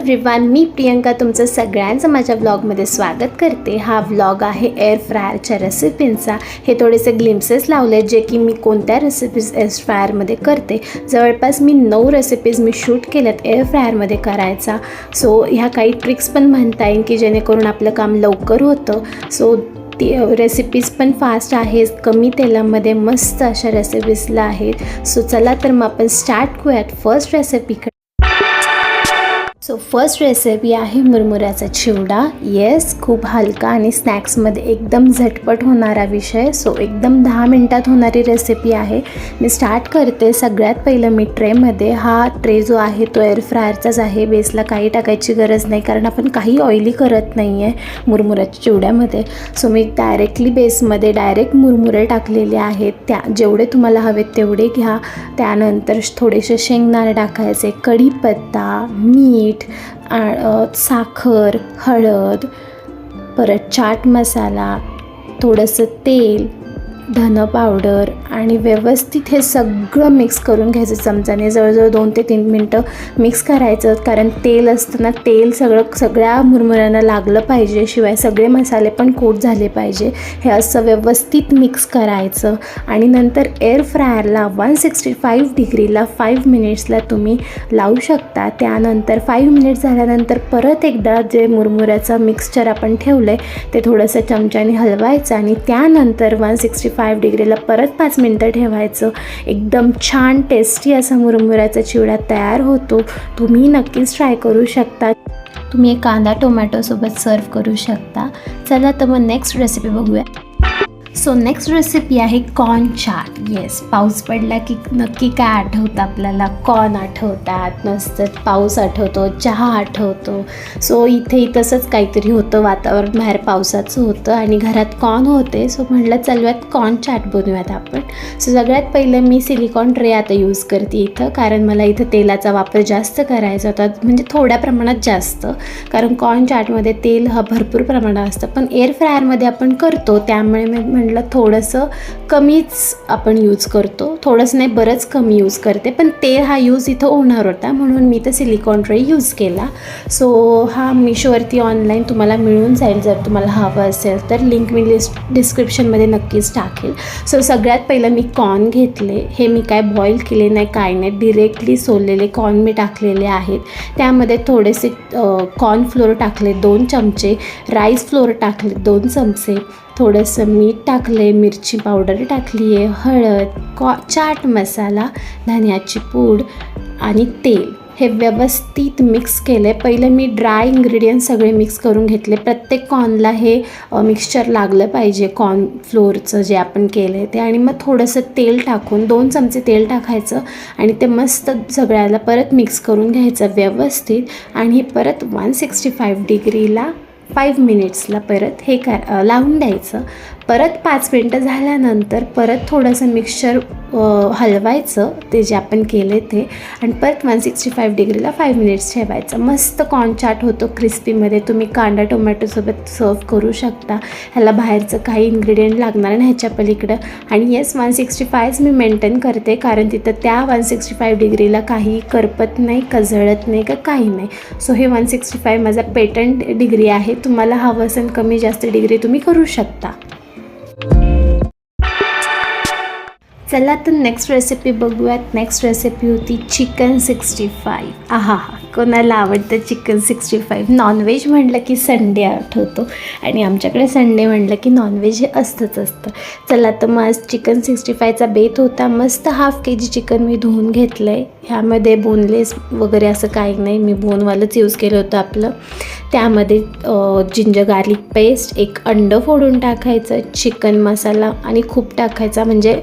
Everyone मी प्रियंका तुमचं सगळ्यांचं माझ्या व्लॉगमध्ये स्वागत करते. हा व्लॉग आहे एअर फ्रायरच्या रेसिपींचा हे थोडेसे ग्लिम्सेस लावले जे की मी कोणत्या रेसिपीज एअर फ्रायरमध्ये करते. जवळपास मी नऊ रेसिपीज मी शूट केल्यात एअर फ्रायरमध्ये करायचा. सो ह्या काही ट्रिक्स पण म्हणता येईल की जेणेकरून आपलं काम लवकर होतं. सो ती रेसिपीज पण फास्ट आहेत कमी तेलामध्ये मस्त अशा रेसिपीजला आहेत. सो चला तर मग आपण स्टार्ट करूयात फर्स्ट रेसिपीकडे सो फर्स्ट रेसिपी आहे मुरमुऱ्याचा चिवडा. येस खूप हलका आणि स्नॅक्समध्ये एकदम झटपट होणारा विषय. सो एकदम दहा मिनटात होणारी रेसिपी आहे. मी स्टार्ट करते. सगळ्यात पहिलं मी ट्रेमध्ये हा ट्रे जो आहे तो एअर फ्रायरचाच आहे. बेसला काही टाकायची गरज नाही कारण आपण काही ऑइली करत नाही आहे मुरमुऱ्याच्या चिवड्यामध्ये. सो मी डायरेक्टली बेसमध्ये डायरेक्ट मुरमुरे टाकलेले आहेत. त्या जेवढे तुम्हाला हवेत तेवढे घ्या. त्यानंतर थोडेसे शेंगदाणे टाकायचे. कढीपत्ता मीठ मीठ साखर हळद परत चाट मसाला थोडंसं तेल धन पावडर आणि व्यवस्थित हे सगळं मिक्स करून घ्यायचं चमच्याने. जवळजवळ दोन ते तीन मिनटं मिक्स करायचं कारण तेल असताना तेल सगळं सगळ्या मुरमुऱ्यांना लागलं पाहिजे शिवाय सगळे मसाले पण कोट झाले पाहिजे. हे असं व्यवस्थित मिक्स करायचं आणि नंतर एअर फ्रायरला वन सिक्स्टी फाईव्ह डिग्रीला फाईव्ह मिनिट्सला तुम्ही लावू शकता. त्यानंतर फाईव्ह मिनिट्स झाल्यानंतर परत एकदा जे मुरमुऱ्याचं मिक्सचर आपण ठेवलं आहे ते थोडंसं चमच्याने हलवायचं आणि त्यानंतर वन सिक्स्टी फाईव्ह डिग्रीला परत पाच मिनटं ठेवायचं. एकदम छान टेस्टी असा मुरमुऱ्याचा चिवडा तयार होतो. तुम्ही नक्कीच ट्राय करू शकता. तुम्ही एक कांदा टोमॅटोसोबत सर्व करू शकता. चला तर मग नेक्स्ट रेसिपी बघूया. सो नेक्स्ट रेसिपी आहे कॉर्न चाट येस पाऊस पडला की नक्की काय आठवतं आपल्याला? कॉर्न आठवतात मस्त पाऊस आठवतो चहा आठवतो. सो इथे तसंच काहीतरी होतं वातावरण बाहेर पावसाचं होतं आणि घरात कॉर्न होते. सो म्हटलं चलव्यात कॉर्न चाट बनवूयात आपण. सो सगळ्यात पहिलं मी सिलिकॉन ट्रे आता यूज करते इथं कारण मला इथं तेलाचा वापर जास्त करायचा होता म्हणजे थोड्या प्रमाणात जास्त. कारण कॉर्न चाटमध्ये तेल हा भरपूर प्रमाणात असतं पण एअर फ्रायरमध्ये आपण करतो त्यामुळे मी म्हटलं थोडंसं कमीच आपण यूज करतो. थोडंसं नाही बरंच कमी यूज करते. पण तेल हा यूज इथं होणार होता म्हणून मी तर सिलिकॉन ट्रे यूज केला. सो हा मिशोवरती ऑनलाईन तुम्हाला मिळून जाईल जर तुम्हाला हवं असेल तर. लिंक मी लिस्ट डिस्क्रिप्शनमध्ये नक्कीच टाकेल. सो सगळ्यात पहिलं मी कॉर्न घेतले. हे मी काय बॉईल केले नाही काय नाही. डिरेक्टली सोललेले कॉर्न मी टाकलेले आहेत. त्यामध्ये थोडेसे कॉर्न फ्लोअर टाकले दोन चमचे. राईस फ्लोअर टाकले दोन चमचे. थोडंसं मीठ टाकले मिरची पावडर टाकली आहे हळद कॉ चाट मसाला धन्याची पूड आणि तेल हे व्यवस्थित मिक्स केलं आहे मी ड्राय इन्ग्रेडियंट सगळे मिक्स करून घेतले. प्रत्येक कॉर्नला हे मिक्सचर लागलं पाहिजे कॉर्न फ्लोअरचं जे आपण केलं आहे ते. आणि मग थोडंसं तेल टाकून दोन चमचे तेल टाकायचं आणि ते मस्त सगळ्याला परत मिक्स करून घ्यायचं व्यवस्थित. आणि हे परत वन सिक्स्टी फाईव्ह डिग्रीला फाईव्ह मिनिट्सला परत हे कर लावून द्यायचं. परत पाच मिनटं झाल्यानंतर परत थोडंसं मिक्सचर हलवायचं ते जे आपण केले ते. आणि परत वन सिक्स्टी फाईव्ह डिग्रीला फाईव्ह मिनिट्स ठेवायचं. मस्त कॉर्न चाट होतो क्रिस्पीमध्ये तुम्ही कांदा टोमॅटोसोबत सर्व करू शकता. ह्याला बाहेरचं काही इन्ग्रेडियंट लागणार नाही ह्याच्या पलीकडं. आणि येस वन सिक्स्टी फायच मी मेंटेन करते. कारण तिथं त्या वन सिक्स्टी फाईव्ह डिग्रीला काही करपत नाही कझळत नाही का काही नाही. सो हे वन सिक्स्टी फाईव्ह माझा पेटंट डिग्री आहे. तुम्हाला हवं असेल कमी जास्त डिग्री तुम्ही करू शकता. चला तर नेक्स्ट रेसिपी बघूयात. नेक्स्ट रेसिपी होती चिकन सिक्स्टी फाईव्ह आहा हा. कोणाला आवडतं चिकन सिक्स्टी फाईव्ह नॉनव्हेज म्हटलं की संडे आठवतो. आणि आमच्याकडे संडे म्हटलं की नॉनव्हेज हे असतंच असतं. चला तर मस्त चिकन सिक्स्टी फायचा बेत होता. मस्त हाफ के जी चिकन मी धुवून घेतलं आहे ह्यामध्ये बोनलेस वगैरे असं काही नाही. मी बोनवालंच यूज केलं होतं आपलं. त्यामध्ये जिंजर गार्लिक पेस्ट एक अंडं फोडून टाकायचं चिकन मसाला आणि खूप टाकायचा. म्हणजे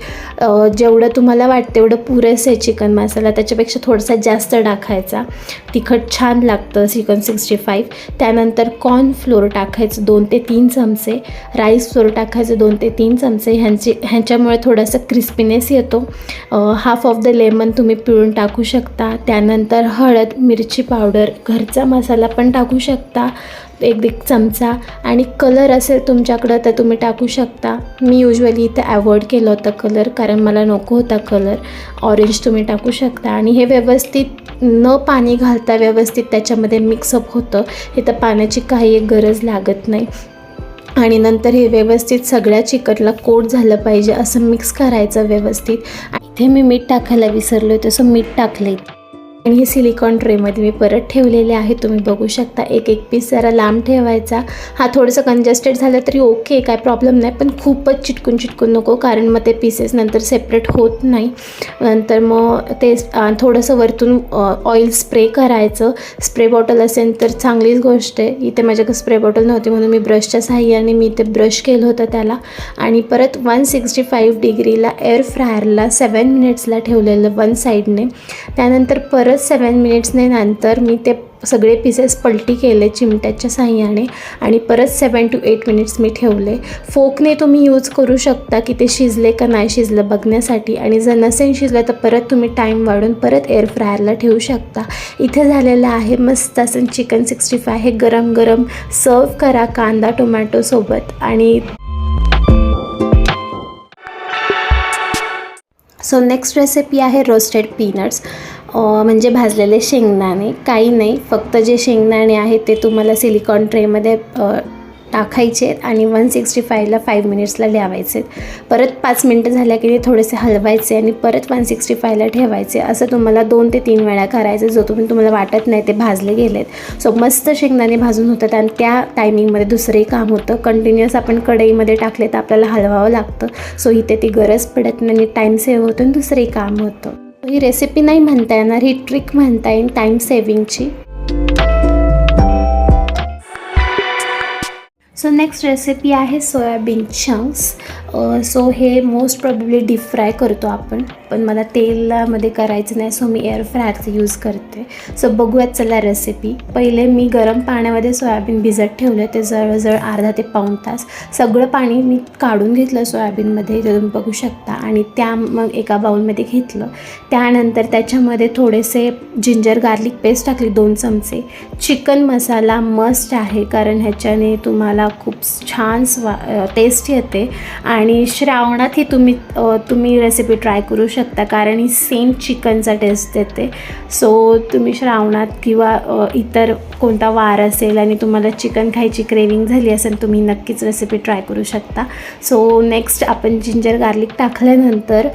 जेवढं तुम्हाला वाटतं तेवढं पुरेसं आहे चिकन मसाला. त्याच्यापेक्षा थोडासा जास्त टाकायचा. तिखट छान लागतं चिकन सिक्स्टी फाईव्ह त्यानंतर कॉर्न फ्लोअर टाकायचं दोन ते तीन चमचे. राईस फ्लोअर टाकायचं दोन ते तीन चमचे. ह्यांची ह्यांच्यामुळे थोडासा क्रिस्पीनेस येतो. हाफ ऑफ द लेमन तुम्ही पिळून टाकू शकता. त्यानंतर हळद मिरची पावडर घरचा मसाला पण टाकू शकता. एक एक चमचा आणि कलर असेल तुमच्याकडं तर तुम्ही टाकू शकता. मी युजली इथे अवॉइड केलं होतं कलर कारण मला नको होता कलर ऑरेंज तुम्ही टाकू शकता. आणि हे व्यवस्थित न पाणी घालता व्यवस्थित त्याच्यामध्ये मिक्सअप होतं. हे तर पाण्याची काही एक गरज लागत नाही. आणि नंतर हे व्यवस्थित सगळ्या चिकटला कोट झालं पाहिजे असं मिक्स करायचं व्यवस्थित. इथे मी मीठ टाकायला विसरलो होते तसं मीठ टाकले आणि हे सिलिकॉन ट्रेमध्ये मी परत ठेवलेले आहे. तुम्ही बघू शकता एक एक पीस जरा लांब ठेवायचा. हा थोडंसं कंजेस्टेड झालं तरी ओके काय प्रॉब्लेम नाही. पण खूपच चिटकून चिटकून नको कारण मग ते पीसेस नंतर सेपरेट होत नाही. नंतर मग ते थोडंसं वरतून ऑइल स्प्रे करायचं. स्प्रे बॉटल असेल तर चांगलीच गोष्ट आहे. इथे माझ्याकडे स्प्रे बॉटल नव्हती म्हणून मी ब्रशच्या साह्याने मी ते ब्रश केलं होतं त्याला. आणि परत वन सिक्स्टी फाईव्ह डिग्रीला एअर फ्रायरला सेवन मिनिट्सला ठेवलेलं वन साईडने त्यानंतर परत सेवन मिनिट्सने नंतर मी ते सगळे पीसेस पलटी केले चिमट्याच्या साह्याने आणि परत सेवन टू एट मिनिट्स मी ठेवले. फोकने तुम्ही यूज करू शकता की ते शिजले का नाही शिजलं बघण्यासाठी आणि जर नसेल शिजलं तर परत तुम्ही टाईम वाढून परत एअर फ्रायरला ठेवू शकता. इथे झालेलं आहे मस्त असं चिकन सिक्स्टी फाय हे गरम गरम सर्व करा कांदा टोमॅटोसोबत आणि सो नेक्स्ट रेसिपी आहे रोस्टेड पीनट्स म्हणजे भाजलेले शेंगदाणे. काही नाही फक्त जे शेंगदाणे आहेत ते तुम्हाला सिलिकॉन ट्रेमध्ये टाकायचे आणि वन सिक्स्टी फायला फाईव्ह मिनिट्सला ठेवायचे परत पाच मिनटं झाल्या की ते थोडेसे हलवायचे आणि परत वन सिक्स्टी फायला ठेवायचे. असं तुम्हाला दोन ते तीन वेळा करायचं जो तुम्ही तुम्हाला वाटत नाही ते भाजले गेलेत. सो मस्त शेंगदाणे भाजून होतात आणि त्या टायमिंगमध्ये दुसरंही काम होतं. कंटिन्युअस आपण कढईमध्ये टाकले तर आपल्याला हलवावं लागतं. सो इथे ती गरज पडत नाही आणि टाईम सेव्ह होतो आणि दुसरंही काम होतं. ही रेसिपी नाही म्हणता येणार ही ट्रिक म्हणता येईल टाईम सेविंगची सो नेक्स्ट रेसिपी आहे सोयाबीन चंक्स सो हे मोस्ट प्रॉब्ली डीप फ्राय करतो आपण. पण मला तेलामध्ये करायचं नाही सो मी एअर फ्रायरचं यूज करते. सो बघूयात चला रेसिपी पहिले मी गरम पाण्यामध्ये सोयाबीन भिजत ठेवलं ते जवळजवळ अर्धा ते पाऊण तास. सगळं पाणी मी काढून घेतलं सोयाबीनमध्ये ते तुम्ही बघू शकता. आणि त्या मग एका बाऊलमध्ये घेतलं. त्यानंतर त्याच्यामध्ये थोडेसे जिंजर गार्लिक पेस्ट टाकली दोन चमचे. चिकन मसाला मस्ट आहे कारण ह्याच्याने तुम्हाला खूप छान स्वा टेस्ट येते. आणि श्रावणातही तुम्ही ही तुम्ही रेसिपी ट्राय करू शकता कारण ही सेम चिकनचा टेस्ट देते. सो तुम्ही श्रावणात किंवा इतर कोणता वार असेल आणि तुम्हाला चिकन खायची क्रेविंग झाली असेल तुम्ही नक्कीच रेसिपी ट्राय करू शकता. सो नेक्स्ट आपण जिंजर गार्लिक टाकल्यानंतर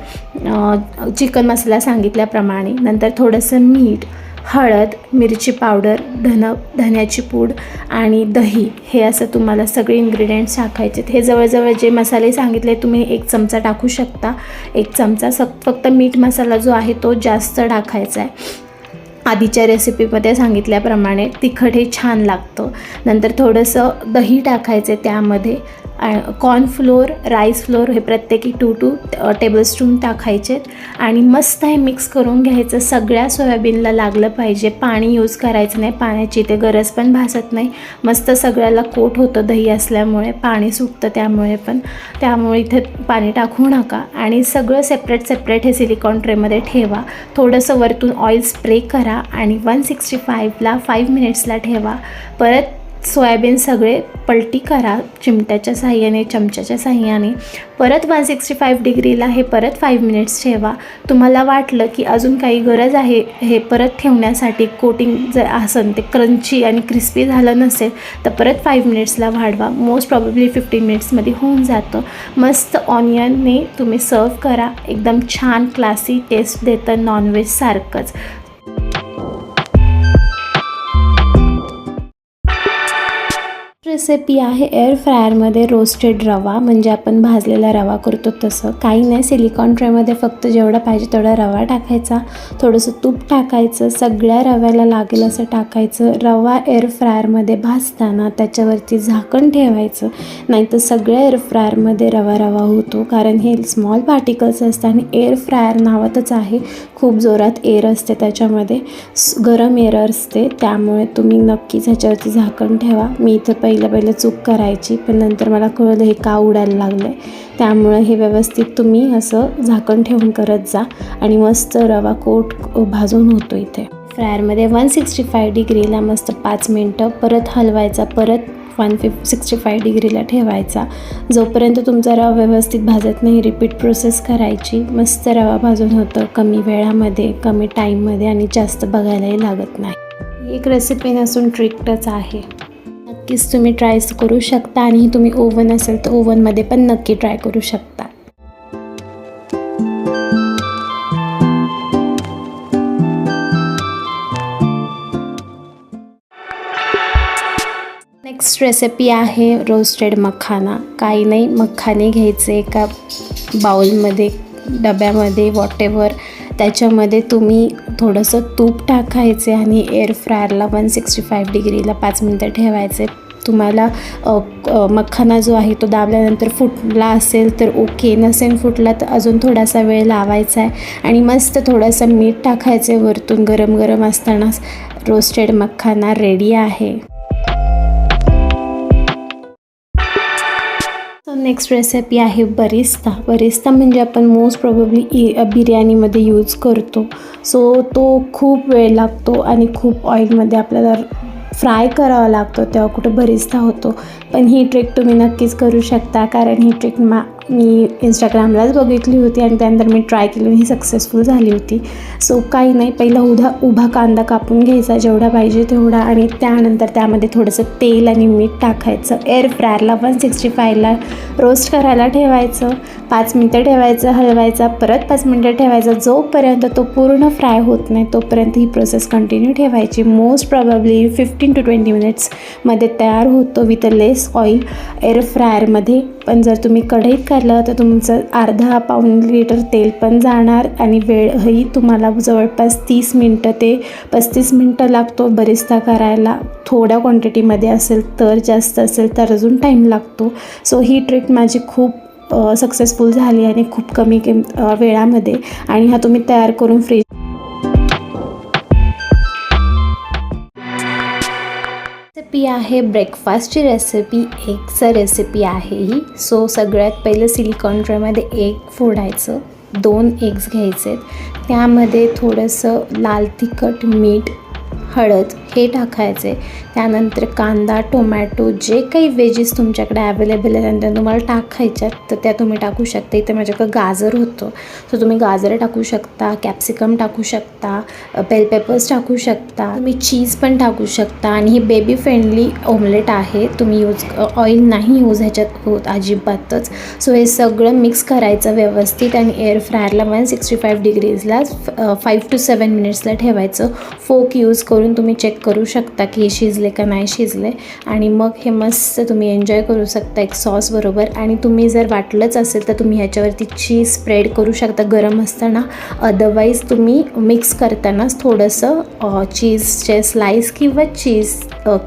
चिकन मसाला सांगितल्याप्रमाणे नंतर थोडंसं मीठ हळद मिरची पावडर धन धन्याची पूड आणि दही हे असं तुम्हाला सगळे इन्ग्रेडियंट्स टाकायचे हे जवळजवळ जे मसाले सांगितले तुम्ही एक चमचा टाकू शकता. एक चमचा सक फक्त मीठ मसाला जो आहे तो जास्त टाकायचा आहे. आधीच्या रेसिपीमध्ये सांगितल्याप्रमाणे तिखट हे छान लागतं. नंतर थोडंसं दही टाकायचं त्यामध्ये. कॉर्न फ्लोअर राईस फ्लोअर हे प्रत्येकी टू टू टेबलस्पून टाकायचे. आणि मस्त हे मिक्स करून घ्यायचं. सगळ्या सोयाबीनला लागलं पाहिजे. पाणी यूज करायचं नाही. पाण्याची ते गरज पण भासत नाही. मस्त सगळ्याला कोट होतं दही असल्यामुळे. पाणी सुटतं त्यामुळे पण. त्यामुळे इथे पाणी टाकू नका. आणि सगळं सेपरेट सेपरेट हे सिलिकॉन ट्रेमध्ये ठेवा. थोडंसं वरतून ऑइल स्प्रे करा. आणि वन सिक्स्टी फाईव्हला फाईव्ह मिनिट्सला ठेवा. परत सोयाबीन सगळे पलटी करा चिमट्याच्या साह्याने चमच्याच्या साह्याने. परत वन सिक्स्टी फाईव्ह डिग्रीला हे परत फाईव्ह मिनिट्स ठेवा. तुम्हाला वाटलं की अजून काही गरज आहे हे परत ठेवण्यासाठी कोटिंग जर असेल ते क्रंची आणि क्रिस्पी झालं नसेल तर परत फाईव्ह मिनिट्सला वाढवा. मोस्ट प्रॉबेबली फिफ्टीन मिनिट्समध्ये होऊन जातं. मस्त ऑनियनने तुम्ही सर्व करा. एकदम छान क्लासी टेस्ट देतं नॉनव्हेजसारखंच रेसिपी आहे एअर फ्रायरमध्ये रोस्टेड रवा. म्हणजे आपण भाजलेला रवा करतो तसं. काही नाही सिलिकॉन ट्रेमध्ये फक्त जेवढा पाहिजे तेवढा रवा टाकायचा. थोडंसं तूप टाकायचं. सगळ्या रव्याला लागेल असं टाकायचं. रवा एअर फ्रायरमध्ये भाजताना त्याच्यावरती झाकण ठेवायचं. नाही तर सगळ्या एअर फ्रायरमध्ये रवा रवा होतो. कारण हे स्मॉल पार्टिकल्स असतात आणि एअर फ्रायर नावातच आहे. खूप जोरात एअर असते त्याच्यामध्ये. गरम एअर असते त्यामुळे तुम्ही नक्कीच ह्याच्यावरती झाकण ठेवा. मी इथं पहिलं पहिलं चूक करायची पण नंतर मला कळलं हे का उडायला लागलं आहे त्यामुळे हे व्यवस्थित तुम्ही असं झाकण ठेवून करत जा आणि मस्त रवा कोट भाजून होतो इथे. फ्रायरमध्ये वन सिक्स्टी फाय डिग्रीला मस्त पाच मिनटं परत हलवायचा परत वन फिफ सिक्स्टी फाय डिग्रीला ठेवायचा. जोपर्यंत तुमचा रवा व्यवस्थित भाजत नाही रिपीट प्रोसेस करायची मस्त रवा भाजून होतं. कमी वेळामध्ये कमी टाईममध्ये आणि जास्त बघायलाही लागत नाही. एक रेसिपी नसून ट्रिक्टच आहे. नक्कीच तुम्ही ट्राय करू शकता आणि तुम्ही ओव्हन असेल तर ओव्हनमध्ये पण नक्की ट्राय करू शकता. नेक्स्ट रेसिपी आहे रोस्टेड मखाना काही नाही मखाने घ्यायचे एका बाउलमध्ये डब्यामध्ये वॉटेवर त्याच्यामध्ये तुम्ही थोडंसं तूप टाकायचे आणि एअर फ्रायरला वन सिक्स्टी फाईव्ह डिग्रीला पाच मिनटं ठेवायचे. तुम्हाला मखाना जो आहे तो दाबल्यानंतर फुटला असेल तर ओके नसेल फुटला तर अजून थोडासा वेळ लावायचा आहे. आणि मस्त थोडंसं मीठ टाकायचं आहे वरतून गरम गरम असतानाच रोस्टेड मखाना रेडी आहे. नेक्स्ट रेसिपी आहे बरिस्ता बरिस्ता म्हणजे आपण मोस्ट प्रॉब्ली इ बिर्याणीमध्ये यूज करतो. सो तो खूप वेळ लागतो आणि खूप ऑइलमध्ये आपल्याला फ्राय करावा लागतो तेव्हा कुठं बरिस्ता होतो. पण ही ट्रिक तुम्ही नक्कीच करू शकता कारण ही ट्रिक मा मी इंस्टाग्रामलाच बघितली होती आणि त्यानंतर मी ट्राय केली आणि ही सक्सेसफुल झाली होती. सो काही नाही पहिला उधा उभा कांदा कापून घ्यायचा जेवढा पाहिजे तेवढा आणि त्यानंतर त्यामध्ये थोडंसं तेल आणि मीठ टाकायचं. एअर फ्रायरला वन सिक्स्टी फायला रोस्ट करायला ठेवायचं. पाच मिनटं ठेवायचं हलवायचा परत पाच मिनटं ठेवायचं. जोपर्यंत तो पूर्ण फ्राय होत नाही तोपर्यंत ही प्रोसेस कंटिन्यू ठेवायची. Most probably fifteen to twenty मिनिट्समध्ये तयार होतो with a less oil air फ्रायरमध्ये पण जर तुम्ही कढईत काढलं तर तुमचं अर्धा पाऊण लिटर तेल पण जाणार आणि वेळही तुम्हाला जवळपास तीस मिनटं ते पस्तीस मिनटं लागतो. बरिस्ता करायला थोड्या क्वांटिटीमध्ये असेल तर जास्त असेल तर अजून टाईम लागतो. सो ही ट्रिक माझी खूप सक्सेसफुल झाली आणि खूप कमी किम वेळामध्ये. आणि हा तुम्ही तयार करून फ्रीज रेसिपी आहे ब्रेकफास्टची रेसिपी एगचं रेसिपी आहे ही. सो सगळ्यात पहिलं सिलिकॉन ट्रेमध्ये एग फोडायचं दोन एग्स घ्यायचे त्यामध्ये थोडंसं लाल तिखट मीठ हळद हे टाकायचे. त्यानंतर कांदा टोमॅटो जे काही वेजेस तुमच्याकडे अवेलेबल आहेत आणि त्या तुम्हाला टाकायच्यात तर त्या तुम्ही टाकू शकता. इथे माझ्याकडं गाजर होतं. सो तुम्ही गाजर टाकू शकता कॅप्सिकम टाकू शकता बेल पेपर्स टाकू शकता तुम्ही चीज पण टाकू शकता आणि ही बेबी फ्रेंडली ऑमलेट आहे. तुम्ही यूज ऑइल नाही यूज ह्याच्यात होत अजिबातच. सो हे सगळं मिक्स करायचं व्यवस्थित आणि एअर फ्रायरला वन सिक्स्टी फाईव्ह डिग्रीजला फाईव्ह टू सेवन मिनिट्सला ठेवायचं. फोक यूज करून तुम्ही चेक करू शकता की हे शिजले का नाही शिजले. आणि मग हे मस्त तुम्ही एन्जॉय करू शकता एक सॉसबरोबर आणि तुम्ही जर वाटलंच असेल तर तुम्ही ह्याच्यावरती चीज स्प्रेड करू शकता. गरम असताना. अदरवाईज तुम्ही मिक्स करतानाच थोडंसं चीजचे स्लाईस किंवा चीज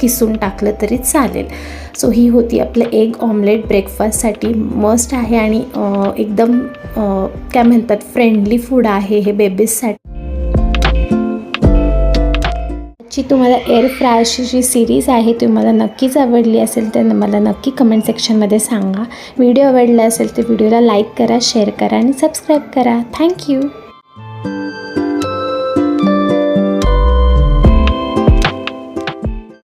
किसून टाकलं तरी चालेल. सो ही होती आपलं एग ऑमलेट ब्रेकफास्टसाठी मस्ट आहे. आणि एकदम काय म्हणतात फ्रेंडली फूड आहे हे बेबीजसाठी जी तुम्हाला एअर फ्रायरची जी सिरीज आहे तुम्हाला नक्कीच आवडली असेल तर मला नक्की कमेंट सेक्शनमध्ये सांगा. व्हिडिओ आवडला असेल तर व्हिडिओला लाईक करा शेअर करा आणि सबस्क्राईब करा. थँक्यू